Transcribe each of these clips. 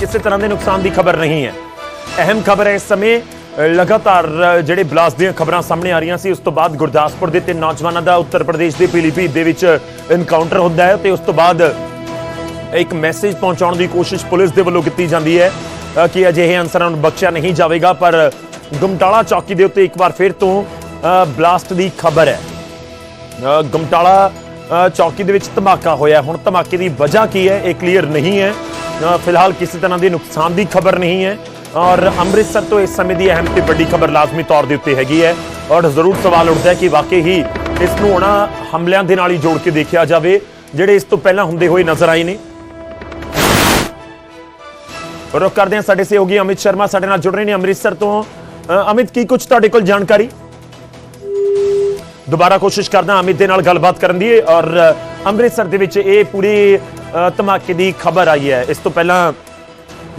ਕਿਸੇ ਤਰ੍ਹਾਂ ਦੇ ਨੁਕਸਾਨ ਦੀ ਖਬਰ ਨਹੀਂ ਹੈ। ਅਹਿਮ ਖਬਰ ਹੈ ਇਸ ਸਮੇਂ ਲਗਾਤਾਰ ਜਿਹੜੇ ਬਲਾਸਟ ਦੀਆਂ ਖਬਰਾਂ ਸਾਹਮਣੇ ਆ ਰਹੀਆਂ ਸੀ ਉਸ ਤੋਂ ਬਾਅਦ ਗੁਰਦਾਸਪੁਰ ਦੇ ਤਿੰਨ ਨੌਜਵਾਨਾਂ ਦਾ ਉੱਤਰ ਪ੍ਰਦੇਸ਼ ਦੇ ਪੀਲੀਭੀਤ ਦੇ ਵਿੱਚ ਇਨਕਾਊਂਟਰ ਹੁੰਦਾ ਹੈ ਤੇ ਉਸ ਤੋਂ ਬਾਅਦ ਇੱਕ ਮੈਸੇਜ ਪਹੁੰਚਾਉਣ ਦੀ ਕੋਸ਼ਿਸ਼ ਪੁਲਿਸ ਦੇ ਵੱਲੋਂ ਕੀਤੀ ਜਾਂਦੀ ਹੈ ਕਿ ਅਜਿਹੇ ਅਨਸਰਾਂ ਨੂੰ ਬਖਸ਼ਿਆ ਨਹੀਂ ਜਾਵੇਗਾ ਪਰ ਗੁਮਟਾਲਾ ਚੌਕੀ ਦੇ ਉੱਤੇ ਇੱਕ ਵਾਰ ਫਿਰ ਤੋਂ ਬਲਾਸਟ ਦੀ ਖਬਰ ਹੈ। ਅ, ਗਮਟਾਲਾ ਚੌਕੀ ਦੇ ਵਿੱਚ ਧਮਾਕਾ ਹੋਇਆ। ਹੁਣ ਧਮਾਕੇ ਦੀ ਵਜ੍ਹਾ ਕੀ ਹੈ ਇਹ ਕਲੀਅਰ ਨਹੀਂ ਹੈ। ਫਿਲਹਾਲ ਕਿਸੇ ਤਰ੍ਹਾਂ ਦੇ ਨੁਕਸਾਨ ਦੀ ਖਬਰ ਨਹੀਂ ਹੈ ਔਰ ਅੰਮ੍ਰਿਤਸਰ ਤੋਂ ਇਸ ਸਮੇਂ ਦੀ ਅਹਿਮ ਤੇ ਵੱਡੀ ਖਬਰ ਲਾਜ਼ਮੀ ਤੌਰ ਦੇ ਉੱਤੇ ਹੈਗੀ ਹੈ ਔਰ ਜ਼ਰੂਰ ਸਵਾਲ ਉੱਠਦਾ ਹੈ ਕਿ ਵਾਕਈ ਹੀ ਇਸ ਨੂੰ ਉਹਨਾਂ ਹਮਲਿਆਂ ਦੇ ਨਾਲ ਹੀ ਜੋੜ ਕੇ ਦੇਖਿਆ ਜਾਵੇ, ਜਿਹੜੇ ਇਸ ਤੋਂ ਪਹਿਲਾਂ ਹੁੰਦੇ ਹੋਏ ਨਜ਼ਰ ਆਏ ਨੇ। ਰੁਕ ਕਰਦੇ ਹਾਂ ਸਾਡੇ ਸਹਿਯੋਗੀ ਅਮਿਤ ਸ਼ਰਮਾ, ਸਾਡੇ ਨਾਲ ਜੁੜ ਰਹੇ ਨੇ ਅੰਮ੍ਰਿਤਸਰ ਤੋਂ। ਅਮਿਤ, ਕੀ ਕੁਝ ਤੁਹਾਡੇ ਕੋਲ ਜਾਣਕਾਰੀ? ਦੁਬਾਰਾ ਕੋਸ਼ਿਸ਼ ਕਰਦਾ ਅਮਿਤ ਦੇ ਨਾਲ ਗੱਲਬਾਤ ਕਰਨ ਦੀ ਔਰ ਅੰਮ੍ਰਿਤਸਰ ਦੇ ਵਿੱਚ ਇਹ ਪੂਰੀ ਧਮਾਕੇ ਦੀ ਖਬਰ ਆਈ ਹੈ। ਇਸ ਤੋਂ ਪਹਿਲਾਂ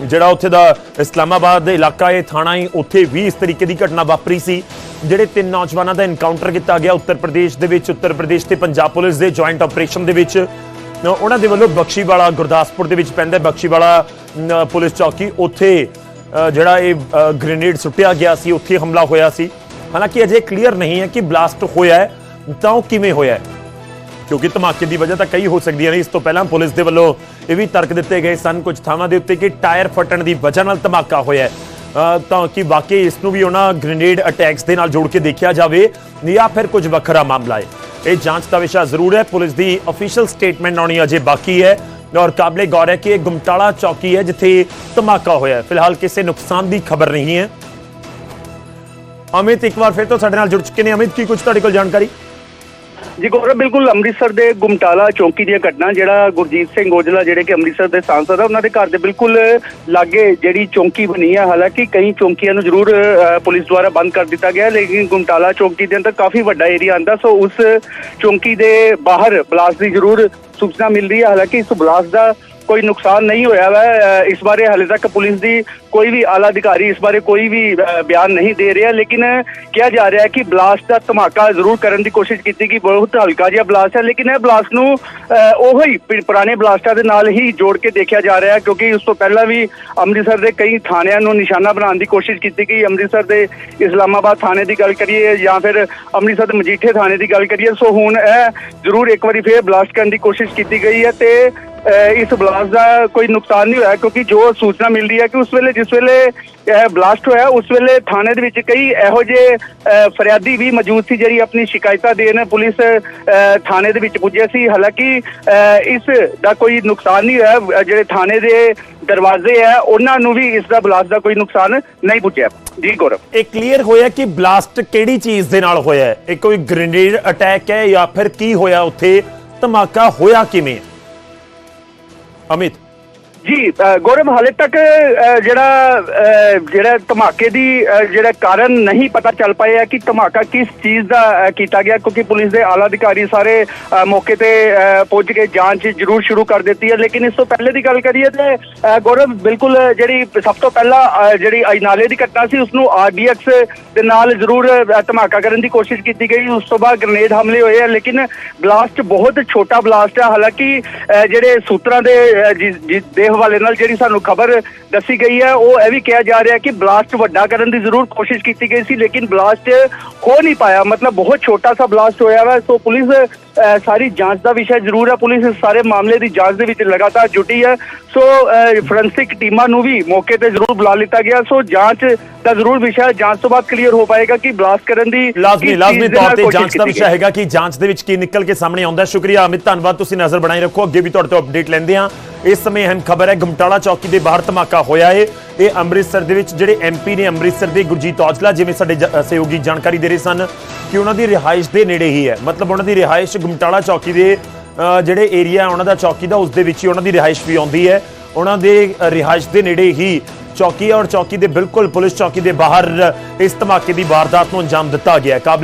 ਜਿਹੜਾ ਉੱਥੇ ਦਾ ਇਸਲਾਮਾਬਾਦ ਦਾ ਇਲਾਕਾ ਹੈ ਥਾਣਾ ਹੀ ਉੱਥੇ ਵੀ ਇਸ ਤਰੀਕੇ ਦੀ ਘਟਨਾ ਵਾਪਰੀ ਸੀ, ਜਿਹੜੇ ਤਿੰਨ ਨੌਜਵਾਨਾਂ ਦਾ ਇਨਕਾਊਂਟਰ ਕੀਤਾ ਗਿਆ ਉੱਤਰ ਪ੍ਰਦੇਸ਼ ਦੇ ਵਿੱਚ। ਉੱਤਰ ਪ੍ਰਦੇਸ਼ ਤੇ ਪੰਜਾਬ ਪੁਲਿਸ ਦੇ ਜੁਆਇੰਟ ਆਪਰੇਸ਼ਨ ਦੇ ਵਿੱਚ। ਉਹਨਾਂ ਦੇ ਵੱਲੋਂ ਬਖਸ਼ੀਵਾਲਾ ਗੁਰਦਾਸਪੁਰ ਦੇ ਵਿੱਚ ਪੈਂਦਾ ਬਖਸ਼ੀਵਾਲਾ ਪੁਲਿਸ ਚੌਕੀ ਉੱਥੇ ਜਿਹੜਾ ਇਹ ਗ੍ਰੇਨੇਡ ਸੁੱਟਿਆ ਗਿਆ ਸੀ, ਉੱਥੇ ਹਮਲਾ ਹੋਇਆ ਸੀ। ਹਾਲਾਂਕਿ ਅਜੇ ਕਲੀਅਰ ਨਹੀਂ ਹੈ ਕਿ ਬਲਾਸਟ ਹੋਇਆ ਹੈ, ਤਾਂ ਉਹ ਕਿਵੇਂ ਹੋਇਆ ਹੈ। ਕਿਉਂਕਿ ਧਮਾਕੇ ਦੀ ਵਜ੍ਹਾ ਤਾਂ ਕਈ ਹੋ ਸਕਦੀਆਂ ਨੇ। ਇਸ ਤੋਂ ਪਹਿਲਾਂ ਪੁਲਿਸ ਦੇ ਵੱਲੋਂ ਇਹ ਵੀ ਤਰਕ ਦਿੱਤੇ ਗਏ ਸਨ ਕੁਝ ਥਾਵਾਂ ਦੇ ਉੱਤੇ ਕਿ ਟਾਇਰ ਫਟਣ ਦੀ ਵਜ੍ਹਾ ਨਾਲ ਧਮਾਕਾ ਹੋਇਆ ਤਾਂ ਕਿ ਵਾਕਈ ਇਸ ਨੂੰ ਵੀ ਉਹਨਾਂ ਗ੍ਰੇਨੇਡ ਅਟੈਕਸ ਦੇ ਨਾਲ ਜੋੜ ਕੇ ਦੇਖਿਆ ਜਾਵੇ ਜਾਂ ਫਿਰ ਕੁਝ ਵੱਖਰਾ ਮਾਮਲਾ ਹੈ। ਇਹ ਜਾਂਚ ਦਾ ਵਿਸ਼ਾ ਜ਼ਰੂਰ ਹੈ। ਪੁਲਿਸ ਦੀ ਅਫੀਸ਼ੀਅਲ ਸਟੇਟਮੈਂਟ ਆਉਣੀ ਅਜੇ ਬਾਕੀ ਹੈ ਔਰ ਕਾਬਲੇ ਗੌਰ ਹੈ ਕਿ ਇਹ ਗੁਮਟਾਲਾ ਚੌਕੀ ਹੈ ਜਿੱਥੇ ਧਮਾਕਾ ਹੋਇਆ ਫਿਲਹਾਲ ਕਿਸੇ ਨੁਕਸਾਨ ਦੀ ਖਬਰ ਨਹੀਂ ਹੈ। ਅਮਿਤ, ਇੱਕ ਵਾਰ ਫਿਰ ਤੋਂ ਸਾਡੇ ਨਾਲ ਜੁੜ ਚੁੱਕੇ ਨੇ। ਅਮਿਤ, ਕੀ ਕੁਝ ਤੁਹਾਡੇ ਕੋਲ ਜਾਣਕਾਰੀ? ਜੀ ਗੌਰਵ ਬਿਲਕੁਲ ਅੰਮ੍ਰਿਤਸਰ ਦੇ ਗੁਮਟਾਲਾ ਚੌਂਕੀ ਦੀਆਂ ਘਟਨਾ ਜਿਹੜਾ ਗੁਰਜੀਤ ਸਿੰਘ ਔਜਲਾ ਜਿਹੜੇ ਕਿ ਅੰਮ੍ਰਿਤਸਰ ਦੇ ਸਾਂਸਦ ਆ ਉਹਨਾਂ ਦੇ ਘਰ ਦੇ ਬਿਲਕੁਲ ਲਾਗੇ ਜਿਹੜੀ ਚੌਂਕੀ ਬਣੀ ਹੈ ਹਾਲਾਂਕਿ ਕਈ ਚੌਂਕੀਆਂ ਨੂੰ ਜ਼ਰੂਰ ਅ, ਪੁਲਿਸ ਦੁਆਰਾ ਬੰਦ ਕਰ ਦਿੱਤਾ ਗਿਆ ਲੇਕਿਨ ਗੁਮਟਾਲਾ ਚੌਂਕੀ ਦੇ ਅੰਦਰ ਕਾਫੀ ਵੱਡਾ ਏਰੀਆ ਆਂਦਾ। ਸੋ ਉਸ ਚੌਂਕੀ ਦੇ ਬਾਹਰ ਬਲਾਸਟ ਦੀ ਜ਼ਰੂਰ ਸੂਚਨਾ ਮਿਲ ਰਹੀ ਹੈ ਹਾਲਾਂਕਿ ਇਸ ਬਲਾਸਟ ਦਾ ਕੋਈ ਨੁਕਸਾਨ ਨਹੀਂ ਹੋਇਆ ਵੈ। ਇਸ ਬਾਰੇ ਹਾਲੇ ਤੱਕ ਪੁਲਿਸ ਦੀ ਕੋਈ ਵੀ ਆਲਾ ਅਧਿਕਾਰੀ ਇਸ ਬਾਰੇ ਕੋਈ ਵੀ ਬਿਆਨ ਨਹੀਂ ਦੇ ਰਿਹਾ। ਲੇਕਿਨ ਕਿਹਾ ਜਾ ਰਿਹਾ ਹੈ ਕਿ ਬਲਾਸਟ ਦਾ ਧਮਾਕਾ ਜ਼ਰੂਰ ਕਰਨ ਦੀ ਕੋਸ਼ਿਸ਼ ਕੀਤੀ ਗਈ। ਬਹੁਤ ਹਲਕਾ ਜਿਹਾ ਬਲਾਸਟ ਹੈ। ਲੇਕਿਨ ਇਹ ਬਲਾਸਟ ਨੂੰ ਅ, ਉਹੋ ਹੀ ਪੁਰਾਣੇ ਬਲਾਸਟਾਂ ਦੇ ਨਾਲ ਹੀ ਜੋੜ ਕੇ ਦੇਖਿਆ ਜਾ ਰਿਹਾ ਹੈ। ਕਿਉਂਕਿ ਉਸ ਤੋਂ ਪਹਿਲਾਂ ਵੀ ਅੰਮ੍ਰਿਤਸਰ ਦੇ ਕਈ ਥਾਣਿਆਂ ਨੂੰ ਨਿਸ਼ਾਨਾ ਬਣਾਉਣ ਦੀ ਕੋਸ਼ਿਸ਼ ਕੀਤੀ ਗਈ। ਅੰਮ੍ਰਿਤਸਰ ਦੇ ਇਸਲਾਮਾਬਾਦ ਥਾਣੇ ਦੀ ਗੱਲ ਕਰੀਏ ਜਾਂ ਫਿਰ ਅੰਮ੍ਰਿਤਸਰ ਦੇ ਮਜੀਠੇ ਥਾਣੇ ਦੀ ਗੱਲ ਕਰੀਏ। ਸੋ ਹੁਣ ਇਹ ਜ਼ਰੂਰ ਇੱਕ ਵਾਰੀ ਫੇਰ ਬਲਾਸਟ ਕਰਨ ਦੀ ਕੋਸ਼ਿਸ਼ ਕੀਤੀ ਗਈ ਹੈ ਤੇ ਇਸ ਬਲਾਸਟ ਦਾ ਕੋਈ ਨੁਕਸਾਨ ਨਹੀਂ ਹੋਇਆ ਕਿਉਂਕਿ ਜੋ ਸੂਚਨਾ ਮਿਲਦੀ ਹੈ ਕਿ ਉਸ ਵੇਲੇ ਜਿਸ ਵੇਲੇ ਇਹ ਬਲਾਸਟ ਹੋਇਆ ਉਸ ਵੇਲੇ ਥਾਣੇ ਦੇ ਵਿੱਚ ਕਈ ਇਹੋ ਜਿਹੇ ਅ, ਫਰਿਆਦੀ ਵੀ ਮੌਜੂਦ ਸੀ ਜਿਹੜੀ ਆਪਣੀ ਸ਼ਿਕਾਇਤਾਂ ਦੇਣ ਪੁਲਿਸ ਅ, ਥਾਣੇ ਦੇ ਵਿੱਚ ਪੁੱਜੇ ਸੀ। ਹਾਲਾਂਕਿ ਇਸ ਦਾ ਕੋਈ ਨੁਕਸਾਨ ਨਹੀਂ ਹੋਇਆ ਜਿਹੜੇ ਥਾਣੇ ਦੇ ਦਰਵਾਜ਼ੇ ਹੈ ਉਹਨਾਂ ਨੂੰ ਵੀ ਇਸ ਦਾ ਬਲਾਸਟ ਦਾ ਕੋਈ ਨੁਕਸਾਨ ਨਹੀਂ ਪੁੱਜਿਆ। ਜੀ ਗੌਰਵ। ਇਹ ਕਲੀਅਰ ਹੋਇਆ ਕਿ ਬਲਾਸਟ ਕਿਹੜੀ ਚੀਜ਼ ਦੇ ਨਾਲ ਹੋਇਆ ਹੈ? ਇਹ ਕੋਈ ਗ੍ਰੇਨੇਡ ਅਟੈਕ ਹੈ ਜਾਂ ਫਿਰ ਕੀ ਹੋਇਆ ਉੱਥੇ? ਧਮਾਕਾ ਹੋਇਆ ਕਿਵੇਂ? ਹੈ? ਜੀ ਗੌਰਵ ਹਾਲੇ ਤੱਕ ਜਿਹੜਾ ਜਿਹੜਾ ਧਮਾਕੇ ਦੀ ਜਿਹੜਾ ਕਾਰਨ ਨਹੀਂ ਪਤਾ ਚੱਲ ਪਾਇਆ ਕਿ ਧਮਾਕਾ ਕਿਸ ਚੀਜ਼ ਦਾ ਕੀਤਾ ਗਿਆ ਕਿਉਂਕਿ ਪੁਲਿਸ ਦੇ ਆਲਾ ਅਧਿਕਾਰੀ ਸਾਰੇ ਮੌਕੇ ਤੇ ਅ, ਪਹੁੰਚ ਕੇ ਜਾਂਚ ਜ਼ਰੂਰ ਸ਼ੁਰੂ ਕਰ ਦਿੱਤੀ ਹੈ। ਲੇਕਿਨ ਇਸ ਤੋਂ ਪਹਿਲੇ ਦੀ ਗੱਲ ਕਰੀਏ ਤੇ ਗੌਰਵ ਬਿਲਕੁਲ ਜਿਹੜੀ ਸਭ ਤੋਂ ਪਹਿਲਾਂ ਜਿਹੜੀ ਅਜਨਾਲੇ ਦੀ ਘਟਨਾ ਸੀ ਉਸ ਨੂੰ ਆਰਡੀਐਕਸ ਦੇ ਨਾਲ ਜ਼ਰੂਰ ਧਮਾਕਾ ਕਰਨ ਦੀ ਕੋਸ਼ਿਸ਼ ਕੀਤੀ ਗਈ। ਉਸ ਤੋਂ ਬਾਅਦ ਗ੍ਰਨੇਡ ਹਮਲੇ ਹੋਏ ਆ ਲੇਕਿਨ ਬਲਾਸਟ ਬਹੁਤ ਛੋਟਾ ਬਲਾਸਟ ਹੈ ਹਾਲਾਂਕਿ ਜਿਹੜੇ ਸੂਤਰਾਂ ਦੇ ਦੇ ਹਵਾਲੇ ਨਾਲ ਜਿਹੜੀ ਸਾਨੂੰ ਖਬਰ ਦੱਸੀ ਗਈ ਹੈ ਉਹ ਇਹ ਵੀ ਕਿਹਾ ਜਾ ਰਿਹਾ ਕਿ ਬਲਾਸਟ ਵੱਡਾ ਕਰਨ ਦੀ ਜ਼ਰੂਰ ਕੋਸ਼ਿਸ਼ ਕੀਤੀ ਗਈ ਸੀ ਲੇਕਿਨ ਬਲਾਸਟ ਹੋ ਨਹੀਂ ਪਾਇਆ। ਮਤਲਬ ਬਹੁਤ ਛੋਟਾ ਸਾ ਬਲਾਸਟ ਹੋਇਆ ਵਾ ਸੋ ਪੁਲਿਸ ਅ, ਸਾਰੀ ਜਾਂਚ ਦਾ ਵਿਸ਼ਾ ਜ਼ਰੂਰ ਹੈ। ਪੁਲਿਸ ਇਸ ਸਾਰੇ ਮਾਮਲੇ ਦੀ ਜਾਂਚ ਦੇ ਵਿੱਚ ਲਗਾਤਾਰ ਜੁਟੀ ਹੈ। ਸੋ ਫੋਰੈਂਸਿਕ ਟੀਮਾਂ ਨੂੰ ਵੀ ਮੌਕੇ ਤੇ ਜ਼ਰੂਰ ਬੁਲਾ ਲਿੱਤਾ ਗਿਆ। ਸੋ ਜਾਂਚ ਦਾ ਜ਼ਰੂਰ ਵਿਸ਼ਾ ਜਾਂਚ ਤੋਂ ਬਾਅਦ ਕਲੀਅਰ ਹੋ ਪਾਏਗਾ ਕਿ ਬਲਾਸਟ ਕਰਨ ਦੀ ਲਾਜ਼ਮੀ ਲਾਜ਼ਮੀ ਤੌਰ ਤੇ ਜਾਂਚ ਦਾ ਵਿਸ਼ਾ। ਹੈਗਾ ਕਿ ਜਾਂਚ ਦੇ ਵਿੱਚ ਕੀ ਨਿਕਲ ਕੇ ਸਾਹਮਣੇ ਆਉਂਦਾ ਸ਼ੁਕਰੀਆ ਅਮਿਤ ਧੰਨਵਾਦ। ਤੁਸੀਂ ਨਜ਼ਰ ਬਣਾਈ ਰੱਖੋ। ਅੱਗੇ ਵੀ ਤੁਹਾਡੇ ਤੋਂ ਅਪਡੇਟ ਲੈਂਦੇ ਹਾਂ। ਇਸ ਸਮੇਂ ਅਹਿਮ ਖਬਰ ਹੈ ਗਮਟਾਲਾ ਚੌਕੀ ਦੇ ਬਾਹਰ ਧਮਾਕਾ ਹੋਇਆ ਹੈ। ਇਹ ਅੰਮ੍ਰਿਤਸਰ ਦੇ ਵਿੱਚ ਜਿਹੜੇ ਐਮਪੀ ਨੇ ਅੰਮ੍ਰਿਤਸਰ ਦੇ ਗੁਰਜੀਤ ਔਜਲਾ ਜਿਵੇਂ ਸਾਡੇ ਸਹਿਯੋਗੀ ਜਾਣਕਾਰੀ ਦੇ ਰਹੇ ਸਨ ਕਿ ਉਹਨਾਂ ਦੀ ਰਿਹਾਇਸ਼ ਦੇ ਨੇੜੇ ਹੀ ਹੈ। ਮਤਲਬ ਉਹਨਾਂ ਦੀ ਰਿਹਾਇਸ਼ ਗਮਟਾਲਾ ਚੌਕੀ ਦੇ ਜਿਹੜੇ ਏਰੀਆ ਉਹਨਾਂ ਦਾ ਚੌਕੀ ਦਾ ਉਸ ਦੇ ਵਿੱਚ ਹੀ ਉਹਨਾਂ ਦੀ ਰਿਹਾਇਸ਼ ਵੀ ਆਉਂਦੀ ਹੈ। ਉਹਨਾਂ ਦੇ ਰਿਹਾਇਸ਼ ਦੇ ਨੇੜੇ ਹੀ ਚੌਕੀ ਹੈ ਔਰ ਚੌਕੀ ਦੇ ਬਿਲਕੁਲ ਪੁਲਿਸ ਚੌਕੀ ਦੇ ਬਾਹਰ ਇਸ ਧਮਾਕੇ ਦੀ ਵਾਰਦਾਤ ਨੂੰ ਅੰਜਾਮ ਦਿੱਤਾ ਗਿਆ ਹੈ।